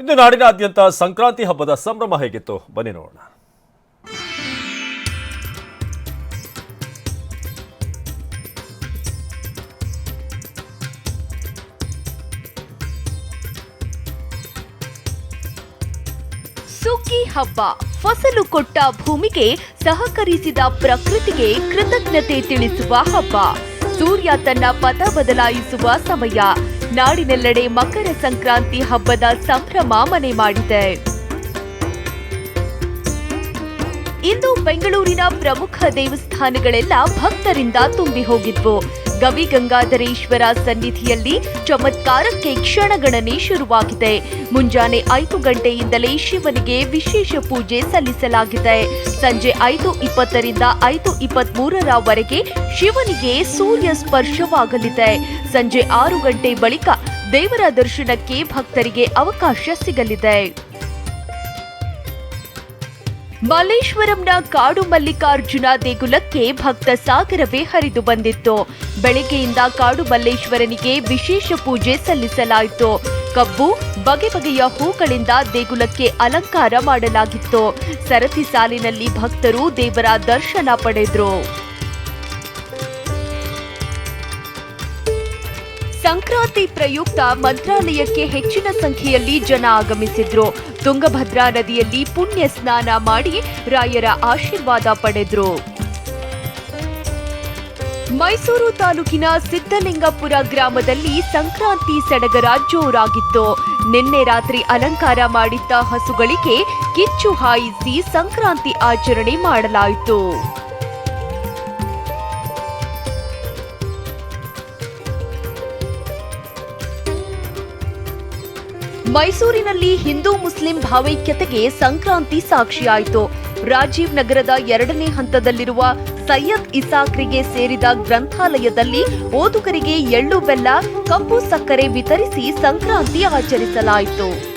ಇಂದು ನಾಡಿನಾದ್ಯಂತ ಸಂಕ್ರಾಂತಿ ಹಬ್ಬದ ಸಂಭ್ರಮ ಹೇಗಿತ್ತು? ಬನ್ನಿ ನೋಡೋಣ. ಸುಗ್ಗಿ ಹಬ್ಬ. ಫಸಲು ಕೊಟ್ಟ ಭೂಮಿಗೆ ಸಹಕರಿಸಿದ ಪ್ರಕೃತಿಗೆ ಕೃತಜ್ಞತೆ ತಿಳಿಸುವ ಹಬ್ಬ. ಸೂರ್ಯ ತನ್ನ ಪಥ ಬದಲಾಯಿಸುವ ಸಮಯ. ನಾಡಿನೆಲ್ಲೆಡೆ ಮಕರ ಸಂಕ್ರಾಂತಿ ಹಬ್ಬದ ಸಂಭ್ರಮ ಮನೆ ಮಾಡಿದೆ. ಇಂದು ಬೆಂಗಳೂರಿನ ಪ್ರಮುಖ ದೇವಸ್ಥಾನಗಳೆಲ್ಲ ಭಕ್ತರಿಂದ ತುಂಬಿ ಹೋಗಿದ್ವು. ಗವಿ ಗಂಗಾಧರೇಶ್ವರ ಸನ್ನಿಧಿಯಲ್ಲಿ ಚಮತ್ಕಾರಕ್ಕೆ ಕ್ಷಣಗಣನೆ ಶುರುವಾಗಿದೆ. ಮುಂಜಾನೆ ಐದು ಗಂಟೆಯಿಂದಲೇ ಶಿವನಿಗೆ ವಿಶೇಷ ಪೂಜೆ ಸಲ್ಲಿಸಲಾಗಿದೆ. ಸಂಜೆ ಐದು ಇಪ್ಪತ್ತರಿಂದ ಐದು ಇಪ್ಪತ್ಮೂರರವರೆಗೆ ಶಿವನಿಗೆ ಸೂರ್ಯ ಸ್ಪರ್ಶವಾಗಲಿದೆ. ಸಂಜೆ ಆರು ಗಂಟೆ ಬಳಿಕ ದೇವರ ದರ್ಶನಕ್ಕೆ ಭಕ್ತರಿಗೆ ಅವಕಾಶ ಸಿಗಲಿದೆ. ಮಲ್ಲೇಶ್ವರಂನ ಕಾಡು ಮಲ್ಲಿಕಾರ್ಜುನ ದೇಗುಲಕ್ಕೆ ಭಕ್ತ ಸಾಗರವೇ ಹರಿದು ಬಂದಿತ್ತು. ಬೆಳಗ್ಗೆಯಿಂದ ಕಾಡು ಮಲ್ಲೇಶ್ವರನಿಗೆ ವಿಶೇಷ ಪೂಜೆ ಸಲ್ಲಿಸಲಾಯಿತು. ಕಬ್ಬು, ಬಗೆ ಬಗೆಯ ಹೂಗಳಿಂದ ದೇಗುಲಕ್ಕೆ ಅಲಂಕಾರ ಮಾಡಲಾಗಿತ್ತು. ಸರತಿ ಸಾಲಿನಲ್ಲಿ ಭಕ್ತರು ದೇವರ ದರ್ಶನ ಪಡೆದ್ರು. ಸಂಕ್ರಾಂತಿ ಪ್ರಯುಕ್ತ ಮಂತ್ರಾಲಯಕ್ಕೆ ಹೆಚ್ಚಿನ ಸಂಖ್ಯೆಯಲ್ಲಿ ಜನ ಆಗಮಿಸಿದ್ರು. ತುಂಗಭದ್ರಾ ನದಿಯಲ್ಲಿ ಪುಣ್ಯ ಸ್ನಾನ ಮಾಡಿ ರಾಯರ ಆಶೀರ್ವಾದ ಪಡೆದ್ರು. ಮೈಸೂರು ತಾಲೂಕಿನ ಸಿದ್ದಲಿಂಗಪುರ ಗ್ರಾಮದಲ್ಲಿ ಸಂಕ್ರಾಂತಿ ಸಡಗರ ಜೋರಾಗಿತ್ತು. ನಿನ್ನೆ ರಾತ್ರಿ ಅಲಂಕಾರ ಮಾಡಿದ್ದ ಹಸುಗಳಿಗೆ ಕಿಚ್ಚು ಹಾಯಿಸಿ ಸಂಕ್ರಾಂತಿ ಆಚರಣೆ ಮಾಡಲಾಯಿತು. ಮೈಸೂರಿನಲ್ಲಿ ಹಿಂದೂ ಮುಸ್ಲಿಂ ಭಾವೈಕ್ಯತೆಗೆ ಸಂಕ್ರಾಂತಿ ಸಾಕ್ಷಿಯಾಯಿತು. ರಾಜೀವ್ ನಗರದ ಎರಡನೇ ಹಂತದಲ್ಲಿರುವ ಸೈಯದ್ ಇಸಾಕ್ರಿಗೆ ಸೇರಿದ ಗ್ರಂಥಾಲಯದಲ್ಲಿ ಓದುಗರಿಗೆ ಎಳ್ಳು ಬೆಲ್ಲ, ಕಪ್ಪು ಸಕ್ಕರೆ ವಿತರಿಸಿ ಸಂಕ್ರಾಂತಿ ಆಚರಿಸಲಾಯಿತು.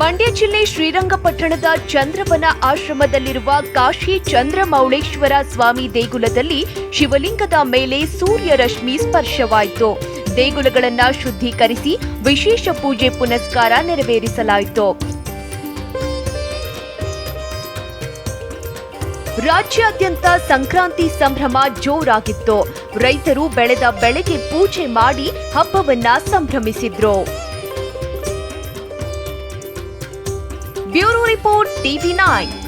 ಮಂಡ್ಯ ಜಿಲ್ಲೆ ಶ್ರೀರಂಗಪಟ್ಟಣದ ಚಂದ್ರವನ ಆಶ್ರಮದಲ್ಲಿರುವ ಕಾಶಿ ಚಂದ್ರಮೌಳೇಶ್ವರ ಸ್ವಾಮಿ ದೇಗುಲದಲ್ಲಿ ಶಿವಲಿಂಗದ ಮೇಲೆ ಸೂರ್ಯರಶ್ಮಿ ಸ್ಪರ್ಶವಾಯಿತು. ದೇಗುಲಗಳನ್ನ ಶುದ್ಧೀಕರಿಸಿ ವಿಶೇಷ ಪೂಜೆ ಪುನಸ್ಕಾರ ನೆರವೇರಿಸಲಾಯಿತು. ರಾಜ್ಯಾದ್ಯಂತ ಸಂಕ್ರಾಂತಿ ಸಂಭ್ರಮ ಜೋರಾಗಿತ್ತು. ರೈತರು ಬೆಳೆದ ಬೆಳೆಗೆ ಪೂಜೆ ಮಾಡಿ ಹಬ್ಬವನ್ನ ಸಂಭ್ರಮಿಸಿದ್ರು. Bureau Report TV9.